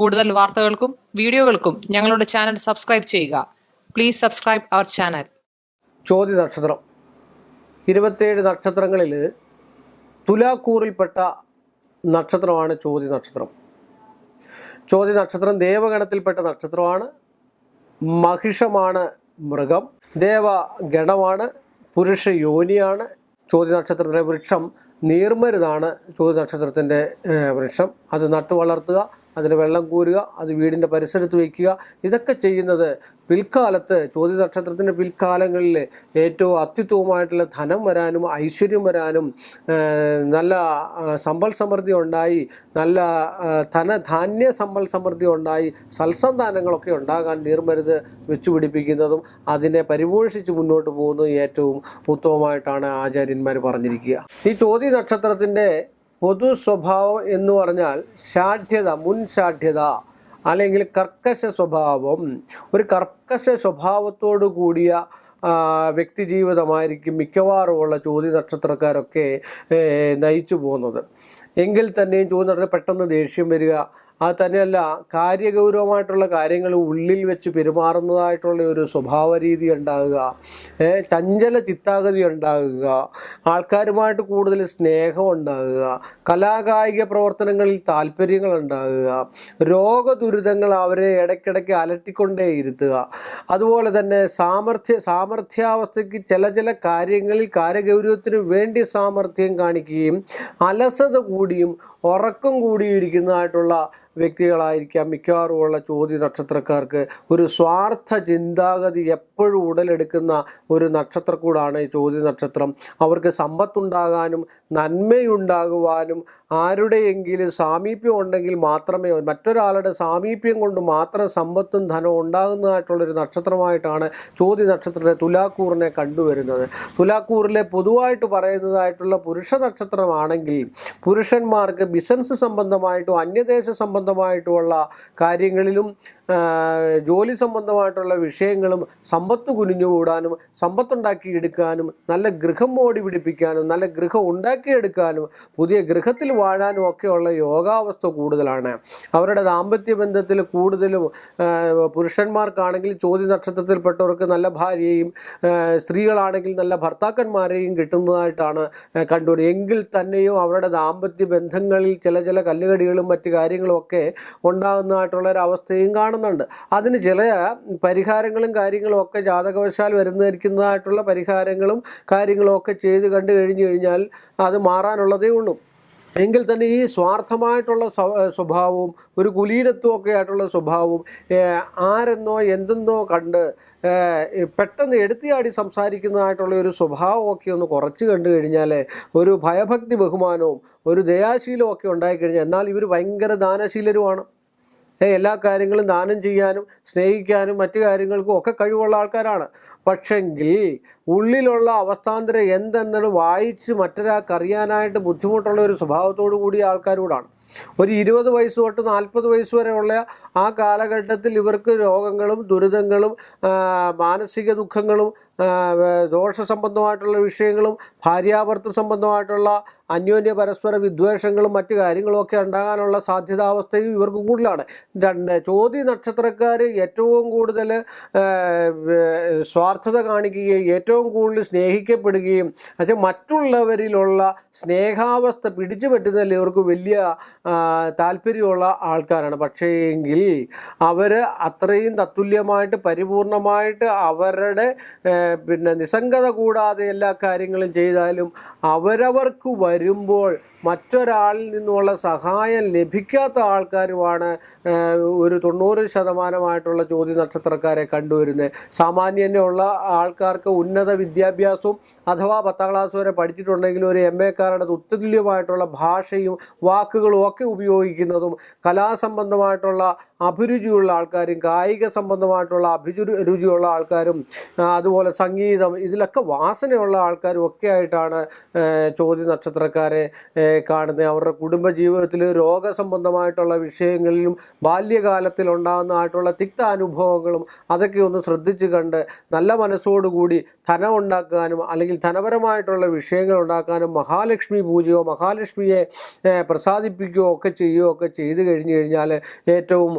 കൂടുതൽ വാർത്തകൾക്കും വീഡിയോകൾക്കും ഞങ്ങളുടെ ചാനൽ സബ്സ്ക്രൈബ് ചെയ്യുക. പ്ലീസ് സബ്സ്ക്രൈബ് അവർ ചാനൽ ചോദ്യ നക്ഷത്രം. ഇരുപത്തേഴ് നക്ഷത്രങ്ങളിൽ തുലാക്കൂറിൽപ്പെട്ട നക്ഷത്രമാണ് ചോദ്യ നക്ഷത്രം. ചോദ്യ നക്ഷത്രം ദേവഗണത്തിൽപ്പെട്ട നക്ഷത്രമാണ്. മഹിഷമാണ് മൃഗം. ദേവഗണമാണ് പുരുഷ യോനിയാണ് ചോദ്യ നക്ഷത്രത്തിന്റെ വൃക്ഷം. നീർമരുതാണ് ചോദ്യ നക്ഷത്രത്തിന്റെ വൃക്ഷം. അത് നട്ടു വളർത്തുക അതിന് വെള്ളം കോരുക അത് വീടിന്റെ പരിസരത്ത് വയ്ക്കുക. ഇതൊക്കെ ചെയ്യുന്നത് പിൽക്കാലത്ത് ചോദ്യ നക്ഷത്രത്തിന്റെ പിൽക്കാലങ്ങളിൽ ഏറ്റവും അത്യുത്തമമായിട്ടുള്ള ധനം വരാനും ഐശ്വര്യം വരാനും നല്ല സമ്പൽ സമൃദ്ധി ഉണ്ടായി നല്ല ധനധാന്യ സമ്പൽ സമൃദ്ധി ഉണ്ടായി സൽസന്താനങ്ങളൊക്കെ ഉണ്ടാകാൻ നീർമരുത് വെച്ചുപിടിപ്പിക്കുന്നതും അതിനെ പരിപോഷിച്ച് മുന്നോട്ട് പോകുന്നതും ഏറ്റവും ഉത്തമമായിട്ടാണ് ആചാര്യന്മാർ പറഞ്ഞിരിക്കുക. ഈ ചോദ്യ നക്ഷത്രത്തിന്റെ പൊതു സ്വഭാവം എന്ന് പറഞ്ഞാൽ ഷാഠ്യത മുൻ അല്ലെങ്കിൽ കർക്കശ സ്വഭാവം. ഒരു കർക്കശ സ്വഭാവത്തോടു കൂടിയ വ്യക്തി ജീവിതമായിരിക്കും മിക്കവാറുമുള്ള ചോദ്യ നക്ഷത്രക്കാരൊക്കെ നയിച്ചു പോകുന്നത്. എങ്കിൽ തന്നെയും ചോദ്യ പെട്ടെന്ന് ദേഷ്യം വരിക അത് തന്നെയല്ല കാര്യഗൗരവമായിട്ടുള്ള കാര്യങ്ങൾ ഉള്ളിൽ വെച്ച് പെരുമാറുന്നതായിട്ടുള്ള ഒരു സ്വഭാവ രീതി ഉണ്ടാകുക ചഞ്ചല ചിത്താഗതി ഉണ്ടാകുക ആൾക്കാരുമായിട്ട് കൂടുതൽ സ്നേഹം ഉണ്ടാകുക കലാകായിക പ്രവർത്തനങ്ങളിൽ താല്പര്യങ്ങൾ ഉണ്ടാകുക രോഗദുരിതങ്ങൾ അവരെ ഇടയ്ക്കിടയ്ക്ക് അലട്ടിക്കൊണ്ടേ ഇരുത്തുക. അതുപോലെ തന്നെ സാമർഥ്യ സാമർഥ്യാവസ്ഥയ്ക്ക് ചില ചില കാര്യങ്ങളിൽ കാര്യഗൗരവത്തിന് വേണ്ടി സാമർഥ്യം കാണിക്കുകയും അലസത കൂടിയും ഉറക്കം കൂടിയും ഇരിക്കുന്നതായിട്ടുള്ള വ്യക്തികളായിരിക്കാം. മിക്കവാറും ഉള്ള ചോദ്യ നക്ഷത്രക്കാർക്ക് ഒരു സ്വാർത്ഥ ചിന്താഗതി എപ്പോഴും ഉടലെടുക്കുന്ന ഒരു നക്ഷത്രക്കൂടാണ് ഈ ചോദ്യ നക്ഷത്രം. അവർക്ക് സമ്പത്തുണ്ടാകാനും നന്മയുണ്ടാകുവാനും ആരുടെയെങ്കിലും സാമീപ്യം ഉണ്ടെങ്കിൽ മാത്രമേ മറ്റൊരാളുടെ സാമീപ്യം കൊണ്ട് മാത്രം സമ്പത്തും ധനവും ഉണ്ടാകുന്നതായിട്ടുള്ളൊരു നക്ഷത്രമായിട്ടാണ് ചോദ്യ നക്ഷത്രത്തെ തുലാക്കൂറിനെ കണ്ടുവരുന്നത്. തുലാക്കൂറിലെ പൊതുവായിട്ട് പറയുന്നതായിട്ടുള്ള പുരുഷ നക്ഷത്രമാണെങ്കിൽ പുരുഷന്മാർക്ക് ബിസിനസ് സംബന്ധമായിട്ടും അന്യദേശ സംബന്ധമായിട്ടുമുള്ള കാര്യങ്ങളിലും ജോലി സംബന്ധമായിട്ടുള്ള വിഷയങ്ങളും സമ്പത്ത് കുനിഞ്ഞുകൂടാനും സമ്പത്തുണ്ടാക്കിയെടുക്കാനും നല്ല ഗൃഹം മോടി പിടിപ്പിക്കാനും നല്ല ഗൃഹം ഉണ്ടാക്കിയെടുക്കാനും പുതിയ ഗൃഹത്തിൽ വാഴാനും ഒക്കെയുള്ള യോഗാവസ്ഥ കൂടുതലാണ്. അവരുടെ ദാമ്പത്യ ബന്ധത്തിൽ കൂടുതലും പുരുഷന്മാർക്കാണെങ്കിൽ ചോദ്യ നക്ഷത്രത്തിൽപ്പെട്ടവർക്ക് നല്ല ഭാര്യയും സ്ത്രീകളാണെങ്കിൽ നല്ല ഭർത്താക്കന്മാരെയും കിട്ടുന്നതായിട്ടാണ് കണ്ടുവരുന്നത്. എങ്കിൽ തന്നെയും അവരുടെ ദാമ്പത്യ ബന്ധങ്ങളിൽ ചില ചില കല്ലുകടികളും മറ്റു കാര്യങ്ങളും ഒക്കെ ഉണ്ടാകുന്നതായിട്ടുള്ള ഒരു അവസ്ഥയും കാണുന്നുണ്ട്. അതിന് ചില പരിഹാരങ്ങളും കാര്യങ്ങളും ഒക്കെ ജാതകവശാൽ വരുന്നതായിരിക്കുന്നതായിട്ടുള്ള പരിഹാരങ്ങളും കാര്യങ്ങളും ഒക്കെ ചെയ്ത് കണ്ടു കഴിഞ്ഞു കഴിഞ്ഞാൽ അത് മാറാനുള്ളതേ ഉള്ളൂ. എങ്കിൽ തന്നെ ഈ സ്വാർത്ഥമായിട്ടുള്ള സ്വ- സ്വഭാവവും ഒരു കുലീനത്വമൊക്കെ ആയിട്ടുള്ള സ്വഭാവവും ആരെന്നോ എന്തെന്നോ കണ്ട് പെട്ടെന്ന് എടുത്തിയാടി സംസാരിക്കുന്നതായിട്ടുള്ള ഒരു സ്വഭാവമൊക്കെ ഒന്ന് കുറച്ച് കണ്ടു കഴിഞ്ഞാൽ ഒരു ഭയഭക്തി ബഹുമാനവും ഒരു ദയാശീലവും ഒക്കെ ഉണ്ടായിക്കഴിഞ്ഞാൽ എന്നാൽ ഇവർ ഭയങ്കര ദാനശീലരുമാണ്. എല്ലാ കാര്യങ്ങളും ദാനം ചെയ്യാനും സ്നേഹിക്കാനും മറ്റു കാര്യങ്ങൾക്കും ഒക്കെ കഴിവുള്ള ആൾക്കാരാണ്. പക്ഷെങ്കിൽ ഉള്ളിലുള്ള അവസ്ഥാന്തരം എന്തെന്നത് വായിച്ച് മറ്റൊരാൾക്ക് അറിയാനായിട്ട് ബുദ്ധിമുട്ടുള്ള ഒരു സ്വഭാവത്തോടു കൂടിയ ആൾക്കാരോടാണ്. ഒരു ഇരുപത് വയസ്സ് തൊട്ട് നാൽപ്പത് വയസ്സ് വരെയുള്ള ആ കാലഘട്ടത്തിൽ ഇവർക്ക് രോഗങ്ങളും ദുരിതങ്ങളും മാനസിക ദുഃഖങ്ങളും ദോഷസംബന്ധമായിട്ടുള്ള ദോഷ സംബന്ധമായിട്ടുള്ള വിഷയങ്ങളും ഭാര്യാഭർത്തൃ സംബന്ധമായിട്ടുള്ള അന്യോന്യ പരസ്പര വിദ്വേഷങ്ങളും മറ്റു കാര്യങ്ങളും ഒക്കെ ഉണ്ടാകാനുള്ള സാധ്യതാവസ്ഥയും ഇവർക്ക് കൂടുതലാണ്. രണ്ട് ചോദ്യ നക്ഷത്രക്കാർ ഏറ്റവും കൂടുതൽ സ്വാർത്ഥത കാണിക്കുകയും ഏറ്റവും കൂടുതൽ സ്നേഹിക്കപ്പെടുകയും പക്ഷേ മറ്റുള്ളവരിലുള്ള സ്നേഹാവസ്ഥ പിടിച്ചു പറ്റുന്നതിൽ ഇവർക്ക് വലിയ താല്പര്യമുള്ള ആൾക്കാരാണ്. പക്ഷേ എങ്കിൽ അവർ അത്രയും തത്തുല്യമായിട്ട് പരിപൂർണമായിട്ട് അവരുടെ പിന്നെ നിസ്സംഗത കൂടാതെ എല്ലാ കാര്യങ്ങളും ചെയ്താലും അവരവർക്ക് വരുമ്പോൾ മറ്റൊരാളിൽ നിന്നുള്ള സഹായം ലഭിക്കാത്ത ആൾക്കാരുമാണ് ഒരു തൊണ്ണൂറ് ശതമാനമായിട്ടുള്ള ചോദ്യ നക്ഷത്രക്കാരെ കണ്ടുവരുന്നത്. സാമാന്യനുള്ള ആൾക്കാർക്ക് ഉന്നത വിദ്യാഭ്യാസവും അഥവാ പത്താം ക്ലാസ് വരെ പഠിച്ചിട്ടുണ്ടെങ്കിൽ ഒരു എം എക്കാരുടെ തുത്തുല്യമായിട്ടുള്ള ഭാഷയും വാക്കുകളും ഒക്കെ ഉപയോഗിക്കുന്നതും കലാസംബന്ധമായിട്ടുള്ള അഭിരുചിയുള്ള ആൾക്കാരും കായിക സംബന്ധമായിട്ടുള്ള അഭിചു രുചിയുള്ള ആൾക്കാരും അതുപോലെ സംഗീതം ഇതിലൊക്കെ വാസനയുള്ള ആൾക്കാരും ഒക്കെ ആയിട്ടാണ് ചോദ്യ നക്ഷത്രക്കാരെ കാണുന്നത്. അവരുടെ കുടുംബ ജീവിതത്തിൽ രോഗസംബന്ധമായിട്ടുള്ള വിഷയങ്ങളിലും ബാല്യകാലത്തിൽ ഉണ്ടാകുന്നതായിട്ടുള്ള തിക്ത അനുഭവങ്ങളും അതൊക്കെ ഒന്ന് ശ്രദ്ധിച്ച് കണ്ട് നല്ല മനസ്സോടുകൂടി ധനം ഉണ്ടാക്കാനും അല്ലെങ്കിൽ ധനപരമായിട്ടുള്ള വിഷയങ്ങൾ ഉണ്ടാക്കാനും മഹാലക്ഷ്മി പൂജയോ മഹാലക്ഷ്മിയെ പ്രസാദിപ്പിക്കുകയോ ഒക്കെ ചെയ്യുകയോ ഒക്കെ ചെയ്തു കഴിഞ്ഞു കഴിഞ്ഞാൽ ഏറ്റവും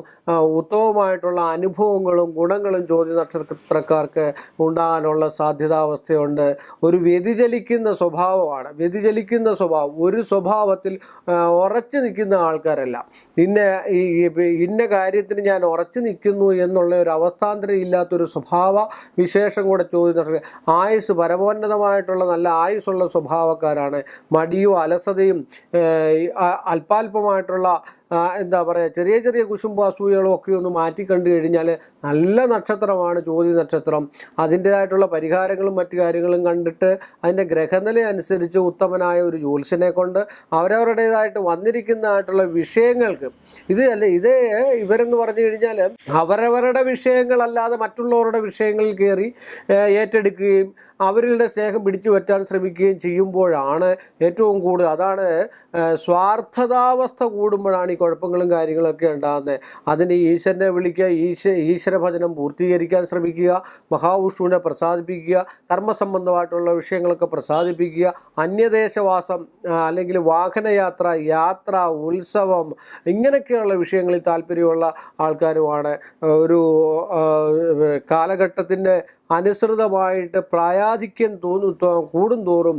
ഉത്തമമായിട്ടുള്ള അനുഭവങ്ങളും ഗുണങ്ങളും ജ്യോതി നക്ഷത്രക്കാർക്ക് ഉണ്ടാകാനുള്ള സാധ്യതാവസ്ഥയുണ്ട്. ഒരു വ്യതിചലിക്കുന്ന സ്വഭാവമാണ്. വ്യതിചലിക്കുന്ന സ്വഭാവം. ഒരു സ്വഭാവത്തിൽ ഉറച്ചു നിൽക്കുന്ന ആൾക്കാരല്ല. ഇന്ന ഈ ഇന്ന കാര്യത്തിന് ഞാൻ ഉറച്ചു നിൽക്കുന്നു എന്നുള്ള ഒരു അവസ്ഥാന്തരം ഇല്ലാത്തൊരു സ്വഭാവ വിശേഷം കൂടെ നക്ഷത്ര ആയുസ് പരമോന്നതമായിട്ടുള്ള നല്ല ആയുസ്സുള്ള സ്വഭാവക്കാരാണ്. മടിയും അലസതയും അല്പാൽപമായിട്ടുള്ള എന്താ പറയുക ചെറിയ ചെറിയ കുശുമ്പ് അസൂയകളും ഒക്കെ ഒന്ന് മാറ്റി കണ്ടു കഴിഞ്ഞാൽ നല്ല നക്ഷത്രമാണ് ജ്യോതി നക്ഷത്രം. അതിന്റേതായിട്ടുള്ള പരിഹാരങ്ങളും മറ്റു കാര്യങ്ങളും കണ്ടിട്ട് അതിന്റെ ഗ്രഹനില അനുസരിച്ച് ഉത്തമനായ ഒരു ജ്യോത്സ്യനെ കൊണ്ട് അവരവരുടേതായിട്ട് വന്നിരിക്കുന്നതായിട്ടുള്ള വിഷയങ്ങൾക്ക് ഇത് അല്ല ഇത് ഇവരെന്ന് പറഞ്ഞു കഴിഞ്ഞാൽ അവരവരുടെ വിഷയങ്ങളല്ലാതെ മറ്റുള്ളവരുടെ വിഷയങ്ങളിൽ കയറി ഏറ്റെടുക്കുകയും അവരുടെ സ്നേഹം പിടിച്ചു പറ്റാൻ ശ്രമിക്കുകയും ചെയ്യുമ്പോഴാണ് ഏറ്റവും കൂടുതൽ അതാണ് സ്വാർത്ഥതാവസ്ഥ കൂടുമ്പോഴാണ് ഈ കുഴപ്പങ്ങളും കാര്യങ്ങളൊക്കെ ഉണ്ടാകുന്നത്. അതിന് ഈശ്വരനെ വിളിക്കുക ഈശ്വ ഈശ്വര ഭജനം പൂർത്തീകരിക്കാൻ ശ്രമിക്കുക മഹാവിഷ്ണുവിനെ പ്രസാദിപ്പിക്കുക കർമ്മസംബന്ധമായിട്ടുള്ള വിഷയങ്ങളൊക്കെ പ്രസാദിപ്പിക്കുക അന്യദേശവാസം അല്ലെങ്കിൽ വാഹനയാത്ര യാത്ര ഉത്സവം ഇങ്ങനെയൊക്കെയുള്ള വിഷയങ്ങളിൽ താല്പര്യമുള്ള ആൾക്കാരുമാണ്. ഒരു കാലഘട്ടത്തിന്റെ അനുസൃതമായിട്ട് പ്രായാധിക്യം തോന്നു കൂടുന്തോറും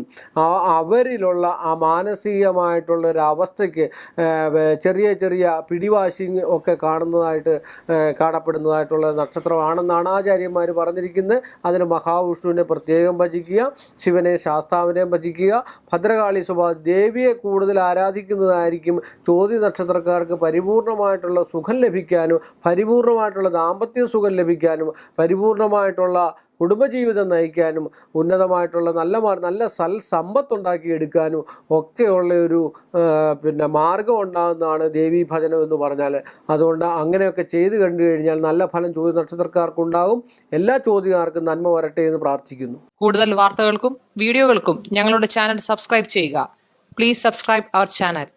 അവരിലുള്ള ആ മാനസികമായിട്ടുള്ള ഒരു അവസ്ഥയ്ക്ക് ചെറിയ ചെറിയ പിടിവാശി ഒക്കെ കാണുന്നതായിട്ട് കാണപ്പെടുന്നതായിട്ടുള്ള നക്ഷത്രമാണെന്നാണ് ആചാര്യന്മാർ പറഞ്ഞിരിക്കുന്നത്. അതിന് മഹാവിഷ്ണുവിനെ പ്രത്യേകം ഭജിക്കുക ശിവനെ ശാസ്താവിനെയും ഭജിക്കുക ഭദ്രകാളി സ്വഭാവ ദേവിയെ കൂടുതൽ ആരാധിക്കുന്നതായിരിക്കും ചോദ്യ നക്ഷത്രക്കാർക്ക് പരിപൂർണമായിട്ടുള്ള സുഖം ലഭിക്കാനും പരിപൂർണമായിട്ടുള്ള ദാമ്പത്യ സുഖം ലഭിക്കാനും പരിപൂർണമായിട്ടുള്ള കുടുംബജീവിതം നയിക്കാനും ഉന്നതമായിട്ടുള്ള നല്ല നല്ല സൽ സമ്പത്തുണ്ടാക്കി എടുക്കാനും ഒക്കെയുള്ള ഒരു പിന്നെ മാർഗം ഉണ്ടാകുന്നതാണ് ദേവീ ഭജനം എന്ന് പറഞ്ഞാൽ അതുകൊണ്ട് അങ്ങനെയൊക്കെ ചെയ്തു കണ്ടു കഴിഞ്ഞാൽ നല്ല ഫലം ചോദ്യ നക്ഷത്രക്കാർക്കുണ്ടാകും. എല്ലാ ചോദ്യക്കാർക്കും നന്മ വരട്ടെ എന്ന് പ്രാർത്ഥിക്കുന്നു. കൂടുതൽ വാർത്തകൾക്കും വീഡിയോകൾക്കും ഞങ്ങളുടെ ചാനൽ സബ്സ്ക്രൈബ് ചെയ്യുക. Please subscribe our channel